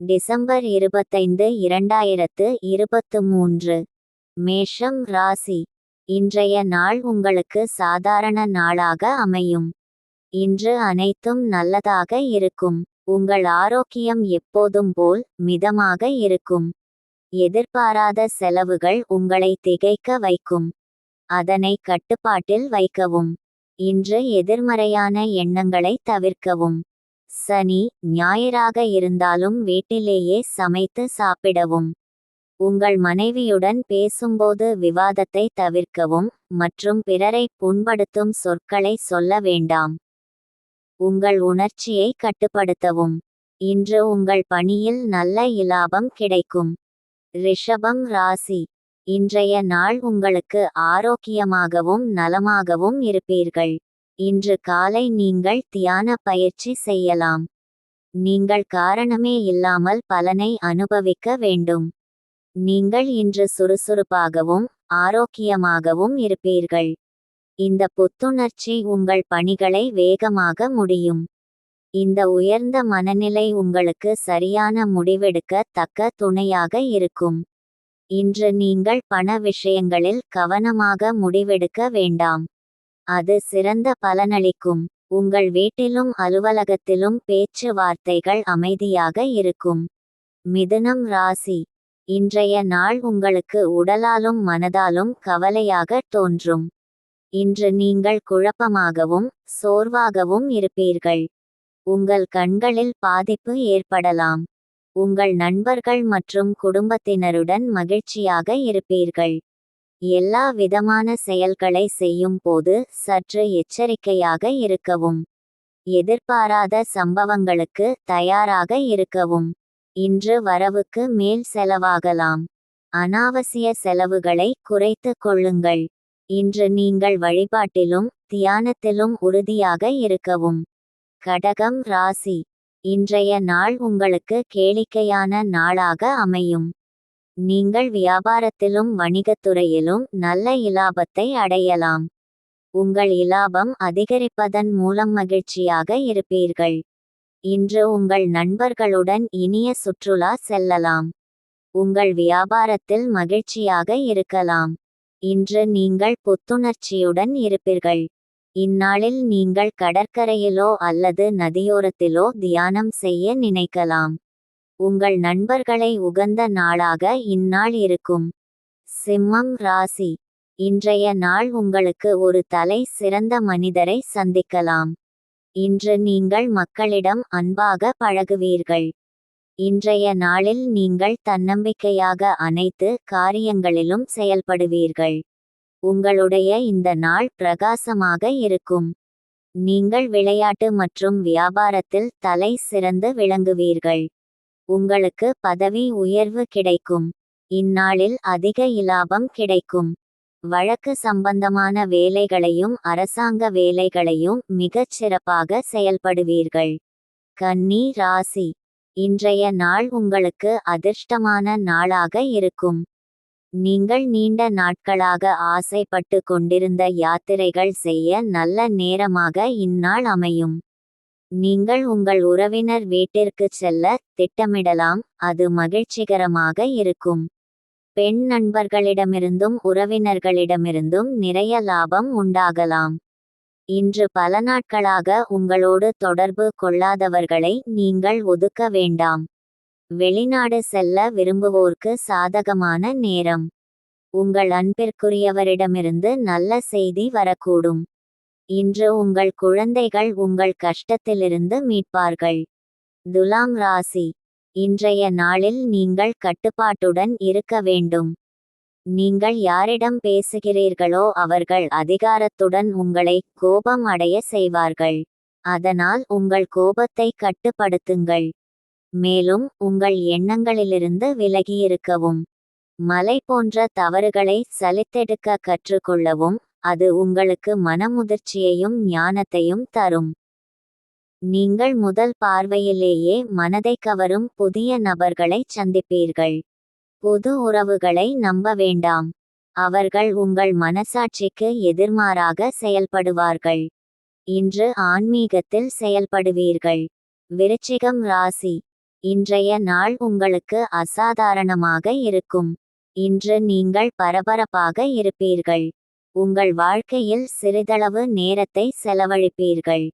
December இருபத்தைந்து இரண்டாயிரத்து இருபத்து மூன்று. மேஷம் ராசி. இன்றைய நாள் உங்களுக்கு சாதாரண நாளாக அமையும். இன்று அனைத்தும் நல்லதாக இருக்கும். உங்கள் ஆரோக்கியம் எப்போதும் போல் மிதமாக இருக்கும். எதிர்பாராத செலவுகள் உங்களை திகைக்க வைக்கும். அதனை கட்டுப்பாட்டில் வைக்கவும். இன்று எதிர்மறையான எண்ணங்களை தவிர்க்கவும். சனி ஞாயிறாக இருந்தாலும் வீட்டிலேயே சமைத்து சாப்பிடவும். உங்கள் மனைவியுடன் பேசும்போது விவாதத்தை தவிர்க்கவும் மற்றும் பிறரை புண்படுத்தும் சொற்களை சொல்ல வேண்டாம். உங்கள் உணர்ச்சியை கட்டுப்படுத்தவும். இன்று உங்கள் பணியில் நல்ல இலாபம் கிடைக்கும். ரிஷபம் ராசி. இன்றைய நாள் உங்களுக்கு ஆரோக்கியமாகவும் நலமாகவும் இருப்பீர்கள். இன்று காலை நீங்கள் தியான பயிற்சி செய்யலாம். நீங்கள் காரணமே இல்லாமல் பலனை அனுபவிக்க வேண்டும். நீங்கள் இன்று சுறுசுறுப்பாகவும் ஆரோக்கியமாகவும் இருப்பீர்கள். இந்த புத்துணர்ச்சி உங்கள் பணிகளை வேகமாக முடியும். இந்த உயர்ந்த மனநிலை உங்களுக்கு சரியான முடிவெடுக்க தக்க துணையாக இருக்கும். இன்று நீங்கள் பண விஷயங்களில் கவனமாக முடிவெடுக்க வேண்டாம். அது சிறந்த பலனளிக்கும். உங்கள் வீட்டிலும் அலுவலகத்திலும் பேச்சுவார்த்தைகள் அமைதியாக இருக்கும். மிதுனம் ராசி. இன்றைய நாள் உங்களுக்கு உடலாலும் மனதாலும் கவலையாக தோன்றும். இன்று நீங்கள் குழப்பமாகவும் சோர்வாகவும் இருப்பீர்கள். உங்கள் கண்களில் பாதிப்பு ஏற்படலாம். உங்கள் நண்பர்கள் மற்றும் குடும்பத்தினருடன் மகிழ்ச்சியாக இருப்பீர்கள். எல்லா விதமான செயல்களை செய்யும் போது சற்று எச்சரிக்கையாக இருக்கவும். எதிர்பாராத சம்பவங்களுக்கு தயாராக இருக்கவும். இன்று வரவுக்கு மேல் செலவாகலாம். அனாவசிய செலவுகளை குறைத்து கொள்ளுங்கள். இன்று நீங்கள் வழிபாட்டிலும் தியானத்திலும் உறுதியாக இருக்கவும். கடகம் ராசி. இன்றைய நாள் உங்களுக்கு கேளிக்கையான நாளாக அமையும். நீங்கள் வியாபாரத்திலும் வணிகத்துறையிலும் நல்ல இலாபத்தை அடையலாம். உங்கள் இலாபம் அதிகரிப்பதன் மூலம் மகிழ்ச்சியாக இருப்பீர்கள். இன்று உங்கள் நண்பர்களுடன் இனிய சுற்றுலா செல்லலாம். உங்கள் வியாபாரத்தில் மகிழ்ச்சியாக இருக்கலாம். இன்று நீங்கள் புத்துணர்ச்சியுடன் இருப்பீர்கள். இந்நாளில் நீங்கள் கடற்கரையிலோ அல்லது நதியோரத்திலோ தியானம் செய்ய நினைக்கலாம். உங்கள் நண்பர்களை உகந்த நாளாக இந்நாள் இருக்கும். சிம்மம் ராசி. இன்றைய நாள் உங்களுக்கு ஒரு தலை சிறந்த மனிதரை சந்திக்கலாம். இன்று நீங்கள் மக்களிடம் அன்பாக பழகுவீர்கள். இன்றைய நாளில் நீங்கள் தன்னம்பிக்கையாக அனைத்து காரியங்களிலும் செயல்படுவீர்கள். உங்களுடைய இந்த நாள் பிரகாசமாக இருக்கும். நீங்கள் விளையாட்டு மற்றும் வியாபாரத்தில் தலை சிறந்து விளங்குவீர்கள். உங்களுக்கு பதவி உயர்வு கிடைக்கும். இந்நாளில் அதிக இலாபம் கிடைக்கும். வழக்கு சம்பந்தமான வேலைகளையும் அரசாங்க வேலைகளையும் மிகச் சிறப்பாக செயல்படுவீர்கள். கன்னி ராசி. இன்றைய நாள் உங்களுக்கு அதிர்ஷ்டமான நாளாக இருக்கும். நீங்கள் நீண்ட நாட்களாக ஆசைப்பட்டு கொண்டிருந்த யாத்திரைகள் செய்ய நல்ல நேரமாக இந்நாள் அமையும். நீங்கள் உங்கள் உறவினர் வீட்டிற்கு செல்ல திட்டமிடலாம் அது மகிழ்ச்சிகரமாக இருக்கும். பெண் நண்பர்களிடமிருந்தும் உறவினர்களிடமிருந்தும் நிறைய லாபம் உண்டாகலாம். இன்று பல நாட்களாக உங்களோடு தொடர்பு கொள்ளாதவர்களை நீங்கள் ஒதுக்க வேண்டாம். வெளிநாடு செல்ல விரும்புவோர்க்கு சாதகமான நேரம். உங்கள் அன்பிற்குரியவரிடமிருந்து நல்ல செய்தி வரக்கூடும். இன்று உங்கள் குழந்தைகள் உங்கள் கஷ்டத்திலிருந்து மீட்பார்கள். துலாம் ராசி. இன்றைய நாளில் நீங்கள் கட்டுப்பாட்டுடன் இருக்க வேண்டும். நீங்கள் யாரிடம் பேசுகிறீர்களோ அவர்கள் அதிகாரத்துடன் உங்களை கோபம் அடைய செய்வார்கள். அதனால் உங்கள் கோபத்தை கட்டுப்படுத்துங்கள். மேலும் உங்கள் எண்ணங்களிலிருந்து விலகியிருக்கவும் மலை போன்ற தவறுகளை சலித்தெடுக்க கற்றுக்கொள்ளவும் அது உங்களுக்கு மனமுதிர்ச்சியையும் ஞானத்தையும் தரும். நீங்கள் முதல் பார்வையிலேயே மனதை கவரும் புதிய நபர்களை சந்திப்பீர்கள். புது உறவுகளை நம்ப வேண்டாம். அவர்கள் உங்கள் மனசாட்சிக்கு எதிர்மாறாக செயல்படுவார்கள். இன்று ஆன்மீகத்தில் செயல்படுவீர்கள். விருச்சிகம் ராசி. இன்றைய நாள் உங்களுக்கு அசாதாரணமாக இருக்கும். இன்று நீங்கள் பரபரப்பாக இருப்பீர்கள். உங்கள் வாழ்க்கையில் சிறிதளவு நேரத்தை செலவழிப்பீர்கள்.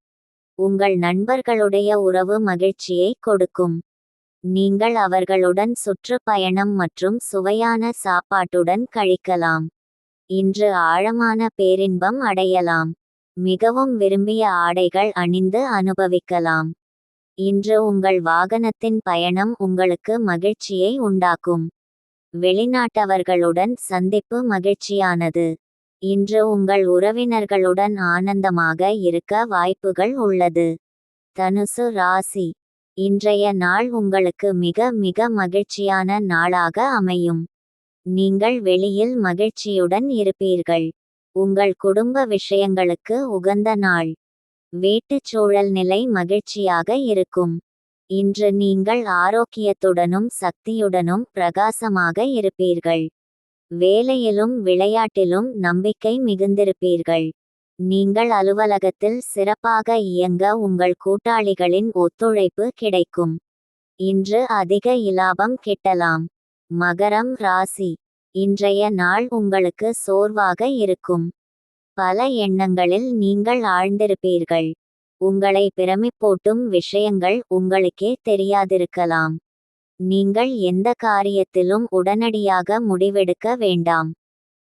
உங்கள் நண்பர்களுடைய உறவு மகிழ்ச்சியை கொடுக்கும். நீங்கள் அவர்களுடன் சுற்றுப்பயணம் மற்றும் சுவையான சாப்பாட்டுடன் கழிக்கலாம். இன்று ஆழமான பேரின்பம் அடையலாம். மிகவும் விரும்பிய ஆடைகள் அணிந்து அனுபவிக்கலாம். இன்று உங்கள் வாகனத்தின் பயணம் உங்களுக்கு மகிழ்ச்சியை உண்டாக்கும். வெளிநாட்டவர்களுடன் சந்திப்பு மகிழ்ச்சியானது. இன்று உங்கள் உறவினர்களுடன் ஆனந்தமாக இருக்க வாய்ப்புகள் உள்ளது. தனுசு ராசி. இன்றைய நாள் உங்களுக்கு மிக மிக மகிழ்ச்சியான நாளாக அமையும். நீங்கள் வெளியில் மகிழ்ச்சியுடன் இருப்பீர்கள். உங்கள் குடும்ப விஷயங்களுக்கு உகந்த நாள். வீட்டுச் சூழல் நிலை மகிழ்ச்சியாக இருக்கும். இன்று நீங்கள் ஆரோக்கியத்துடனும் சக்தியுடனும் பிரகாசமாக இருப்பீர்கள். வேலையிலும் விளையாட்டிலும் நம்பிக்கை மிகுந்திருப்பீர்கள். நீங்கள் அலுவலகத்தில் சிறப்பாக இயங்க உங்கள் கூட்டாளிகளின் ஒத்துழைப்பு கிடைக்கும். இன்று அதிக இலாபம் கிட்டலாம். மகரம் ராசி. இன்றைய நாள் உங்களுக்கு சோர்வாக இருக்கும். பல எண்ணங்களில் நீங்கள் ஆழ்ந்திருப்பீர்கள். உங்களை பிரமிப்போட்டும் விஷயங்கள் உங்களுக்கே தெரியாதிருக்கலாம். நீங்கள் எந்த காரியத்திலும் உடனடியாக முடிவெடுக்க வேண்டாம்.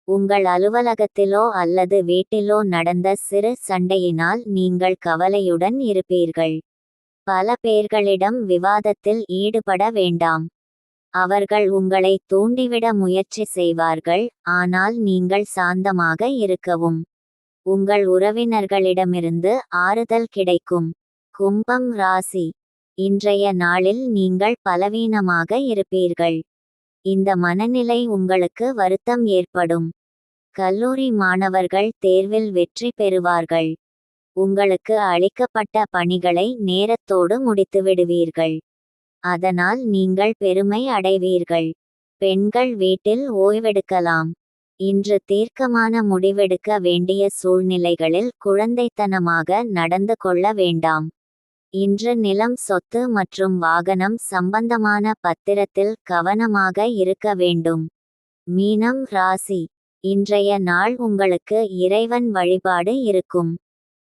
உங்கள் அலுவலகத்திலோ அல்லது வீட்டிலோ நடந்த சிறு சண்டையினால் நீங்கள் கவலையுடன் இருப்பீர்கள். பல பேர்களிடம் விவாதத்தில் ஈடுபட வேண்டாம். அவர்கள் உங்களை தூண்டிவிட முயற்சி செய்வார்கள் ஆனால் நீங்கள் சாந்தமாக இருக்கவும். உங்கள் உறவினர்களிடமிருந்து ஆறுதல் கிடைக்கும். கும்பம் ராசி. இன்றைய நாளில் நீங்கள் பலவீனமாக இருப்பீர்கள். இந்த மனநிலை உங்களுக்கு வருத்தம் ஏற்படும். கல்லூரி மாணவர்கள் தேர்வில் வெற்றி பெறுவார்கள். உங்களுக்கு அளிக்கப்பட்ட பணிகளை நேரத்தோடு முடித்துவிடுவீர்கள். அதனால் நீங்கள் பெருமை அடைவீர்கள். பெண்கள் வீட்டில் ஓய்வெடுக்கலாம். இன்று தீர்க்கமான முடிவெடுக்க வேண்டிய சூழ்நிலைகளில் குழந்தைத்தனமாக நடந்து கொள்ள வேண்டாம். இன்று நிலம் சொத்து மற்றும் வாகனம் சம்பந்தமான பத்திரத்தில் கவனமாக இருக்க வேண்டும். மீனம் ராசி. இன்றைய நாள் உங்களுக்கு இறைவன் வழிபாடு இருக்கும்.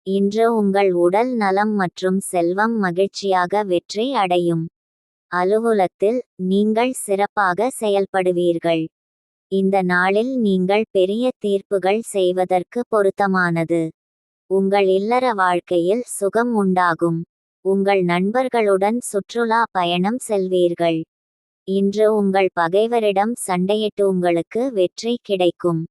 இன்று உங்கள் உடல் நலம் மற்றும் செல்வம் மகிழ்ச்சியாக வெற்றி அடையும். அலுவலத்தில் நீங்கள் சிறப்பாக செயல்படுவீர்கள். இந்த நாளில் நீங்கள் பெரிய தீர்ப்புகள் செய்வதற்கு பொருத்தமானது. உங்கள் இல்லற வாழ்க்கையில் சுகம் உண்டாகும். உங்கள் நண்பர்களுடன் சுற்றுலா பயணம் செல்வீர்கள். இன்று உங்கள் பகைவரிடம் சண்டையிட்டு உங்களுக்கு வெற்றி கிடைக்கும்.